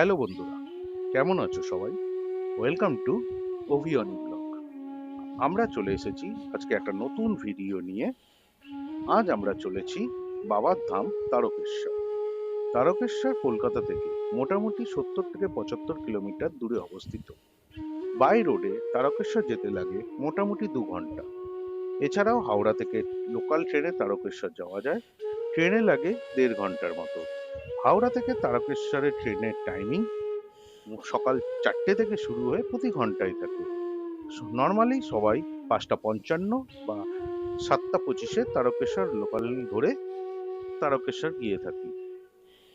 Hello বন্ধুরা, কেমন আছো সবাই? ওয়েলকাম টু ওভিয়নি ব্লগ আমরা চলে এসেছি আজকে একটা নতুন ভিডিও নিয়ে। আজ আমরা চলেছি বাবার ধাম তারকেশ্বর। তারকেশ্বর কলকাতা থেকে মোটামুটি সত্তর থেকে পঁচাত্তর কিলোমিটার দূরে অবস্থিত। বাই রোডে তারকেশ্বর যেতে লাগে মোটামুটি দু ঘণ্টা। এছাড়াও হাওড়া থেকে লোকাল ট্রেনে তারকেশ্বর যাওয়া যায়। ট্রেনে লাগে দেড় ঘণ্টার মতো। হাওড়া থেকে তারকেশ্বরের ট্রেনের টাইমিং সকাল চারটে থেকে শুরু হয়ে প্রতি ঘন্টায় থাকে। নর্মালি সবাই পাঁচটা পঞ্চান্ন বা সাতটা পঁচিশে তারকেশ্বর লোকাল ধরে তারকেশ্বর গিয়ে থাকি।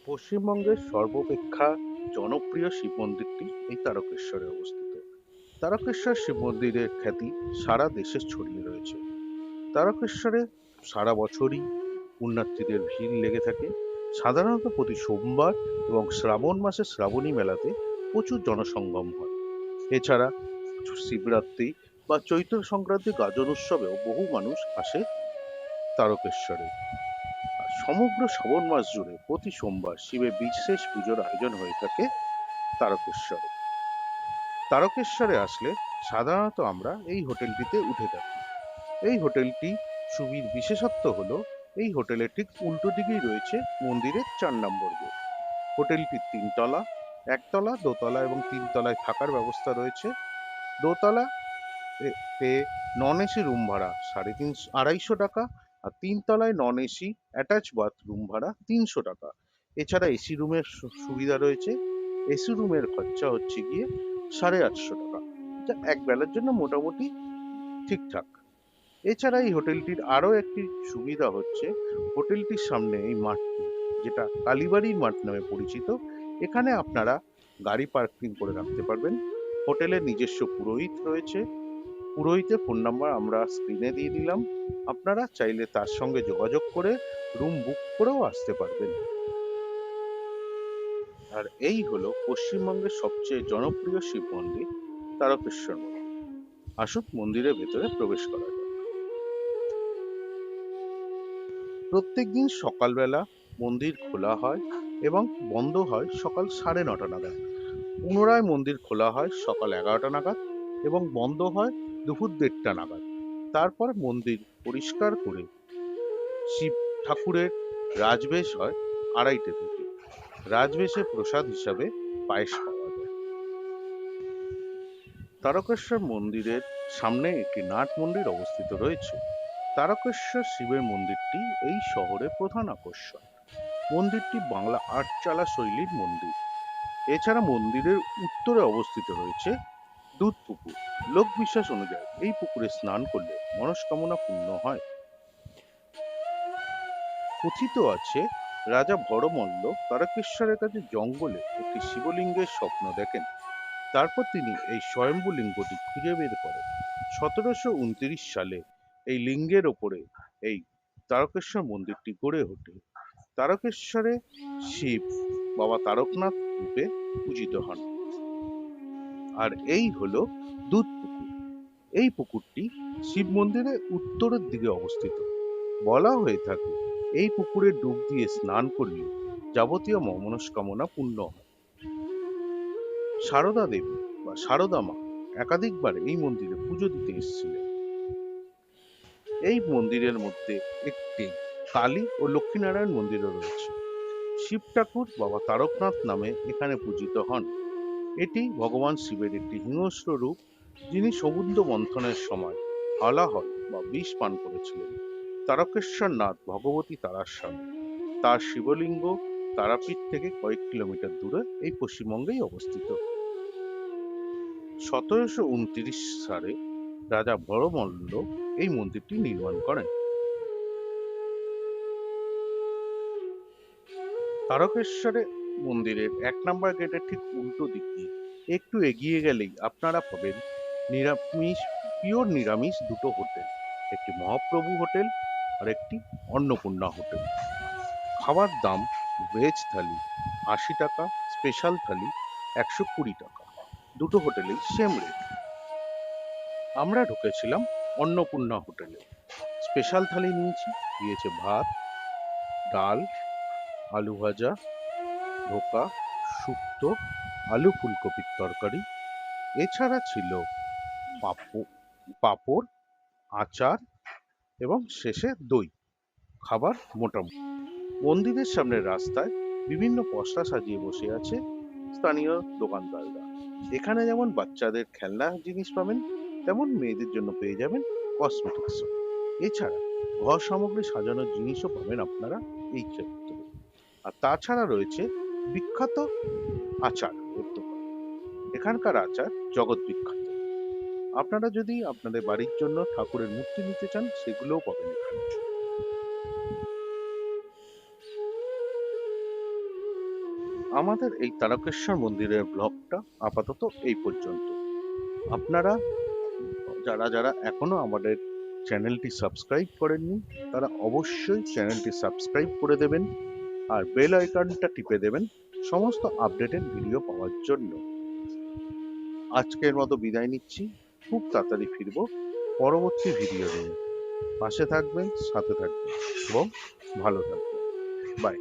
পশ্চিমবঙ্গের সর্বাপেক্ষা জনপ্রিয় শিব মন্দিরটি এই তারকেশ্বরে অবস্থিত। তারকেশ্বর শিব মন্দিরের খ্যাতি সারা দেশে ছড়িয়ে রয়েছে। তারকেশ্বরে সারা বছরই পুণ্যার্থীদের ভিড় লেগে থাকে। সাধারণত প্রতি সোমবার এবং শ্রাবণ মাসে শ্রাবণী মেলাতে প্রচুর জনসঙ্গম হয়। এছাড়া শিবরাত্রি বা চৈত্র সংক্রান্তি গাজন উৎসবেও বহু মানুষ আসে তারকেশ্বরে। সমগ্র শ্রাবণ মাস জুড়ে প্রতি সোমবার শিবের বিশেষ পুজোর আয়োজন হয়ে থাকে তারকেশ্বরে। তারকেশ্বরে আসলে সাধারণত আমরা এই হোটেলটিতে উঠে থাকি। এই হোটেলটি সুবির বিশেষত্ব হলো এই হোটেলের ঠিক উল্টো দিকেই রয়েছে মন্দিরের চার নম্বর গেট। হোটেলটি তিনতলা, একতলা, দোতলা এবং তিনতলায় থাকার ব্যবস্থা রয়েছে। দোতলা তে নন এসি রুম ভাড়া সাড়ে তিনশো, আড়াইশো টাকা আর তিনতলায় non AC, attach bathroom ভাড়া তিনশো টাকা। এছাড়া এসি রুমের সুবিধা রয়েছে। এসি রুমের খরচা হচ্ছে গিয়ে সাড়ে আটশো টাকা। যা এক বেলার জন্য মোটামুটি ঠিকঠাক। এছাড়া এই হোটেলটির আরও একটি সুবিধা হচ্ছে হোটেলটির সামনে এই মাঠটি, যেটা কালীবাড়ির মাঠ নামে পরিচিত। এখানে আপনারা গাড়ি পার্কিং করে রাখতে পারবেন। হোটেলের নিজস্ব পুরোহিত রয়েছে। পুরোহিতের ফোন নাম্বার আমরা স্ক্রিনে দিয়ে দিলাম। আপনারা চাইলে তার সঙ্গে যোগাযোগ করে রুম বুক করেও আসতে পারবেন। আর এই হলো পশ্চিমবঙ্গের সবচেয়ে জনপ্রিয় শিব মন্দির, তারকেশ্বর মন্দির। আসুন মন্দিরের ভেতরে প্রবেশ করা যাক প্রত্যেকদিন সকালবেলা মন্দির খোলা হয় এবং বন্ধ হয় সকাল সাড়ে নটা নাগাদ। পুনরায় মন্দির খোলা হয় সকাল এগারোটা নাগাদ এবং বন্ধ হয় দুপুর দেড়টা নাগাদ। তারপর মন্দির পরিষ্কার করে শিব ঠাকুরের রাজবেশ হয় আড়াইটে থেকে। রাজবেশে প্রসাদ হিসাবে পায়েস পাওয়া যায়। তারকেশ্বর মন্দিরের সামনে একটি নাট মন্দির অবস্থিত রয়েছে। তারকেশ্বর শিবের মন্দিরটি এই শহরের প্রধান আকর্ষণ। মন্দিরটি বাংলা আটচালা শৈলীর মন্দির। এছাড়া মন্দিরের উত্তরে অবস্থিত রয়েছে দুধ পুকুর লোক বিশ্বাস অনুযায়ী এই পুকুরে স্নান করলে মনস্কামনা পূর্ণ হয়। কথিত আছে, রাজা ভরমল্ল তারকেশ্বরের কাছে জঙ্গলে একটি শিবলিঙ্গের স্বপ্ন দেখেন। তারপর তিনি এই স্বয়ম্ভু লিঙ্গটি খুঁজে বের করেন। সতেরোশো উনত্রিশ সালে এই লিঙ্গের ওপরে এই তারকেশ্বর মন্দিরটি গড়ে ওঠে। তারকেশ্বরে শিব বাবা তারকনাথ রূপে পূজিত হন। আর এই হলো দুধ পুকুর। এই পুকুরটি শিব মন্দিরের উত্তরের দিকে অবস্থিত। বলা হয়ে থাকে, এই পুকুরে ডুব দিয়ে স্নান করলে যাবতীয় মনস্কামনা পূর্ণ হয়। সারদা দেবী বা সারদা মা একাধিকবার এই মন্দিরে পুজো দিতে এসেছিলেন। এই মন্দিরের মধ্যে একটি কালী ও লক্ষ্মীনারায়ণ মন্দিরও রয়েছে। শিব ঠাকুর বাবা তারকনাথ নামে এখানে পূজিত হন। এটি ভগবান শিবের একটি হিংস্র রূপ, যিনি সমুদ্র মন্থনের সময় হলাহল বা বিষ পান করেছিলেন। তারকেশ্বর নাথ ভগবতী তারার স্বামী তার শিবলিঙ্গ তারাপীঠ থেকে কয়েক কিলোমিটার দূরে এই পশ্চিমবঙ্গেই অবস্থিত। সতেরোশো উনত্রিশ সালে রাজা বড়মল্ল এই মন্দিরটি নির্মাণ করেন। তারকেশ্বরে মন্দিরের এক নম্বর গেটের ঠিক উল্টো দিক দিয়ে একটু এগিয়ে গেলেই আপনারা পাবেন নিরামিষ, পিওর নিরামিষ দুটো হোটেল। একটি মহাপ্রভু হোটেল আর একটি অন্নপূর্ণা হোটেল। খাবার দাম ভেজ থালি আশি টাকা, স্পেশাল থালি একশো কুড়ি টাকা। দুটো হোটেলেই সেম রেট। আমরা ঢুকেছিলাম অন্নপূর্ণা হোটেলে। স্পেশাল থালি নিয়েছি। দিয়েছে ভাত, ডাল, আলু ভাজা, ধোকা, শুক্তো, আলু ফুলকপির তরকারি। এছাড়া ছিল পাপো- পাঁপড়, আচার এবং শেষে দই। খাবার মোটামুটি। মন্দিরের সামনের রাস্তায় বিভিন্ন পসরা সাজিয়ে বসে আছে স্থানীয় দোকানদাররা। এখানে যেমন বাচ্চাদের খেলনা জিনিস পাবেন তেমন মেয়েদের জন্য পেয়ে যাবেন কসমেটিক্স এছাড়া ঘর সামগ্রী সাজানোর জিনিসও পাবেন আপনারা এই ক্ষেত্রে। আর তাছাড়া রয়েছে বিখ্যাত আচার এখানকার আচার জগৎ বিখ্যাত। আপনারা যদি আপনাদের বাড়ির জন্য ঠাকুরের মূর্তি নিতে চান, সেগুলোও পাবেন এখানে। আমাদের এই তারকেশ্বর মন্দিরের ব্লগটা আপাতত এই পর্যন্ত। আপনারা যারা যারা এখনও আমাদের চ্যানেলটি সাবস্ক্রাইব করেননি, তারা অবশ্যই চ্যানেলটি সাবস্ক্রাইব করে দেবেন আর বেল আইকনটা টিপে দেবেন সমস্ত আপডেটেড ভিডিও পাওয়ার জন্য। আজকের মতো বিদায় নিচ্ছি। খুব তাড়াতাড়ি ফিরবো পরবর্তী ভিডিও নিয়ে। পাশে থাকবেন, সাথে থাকবেন এবং ভালো থাকবেন। বাই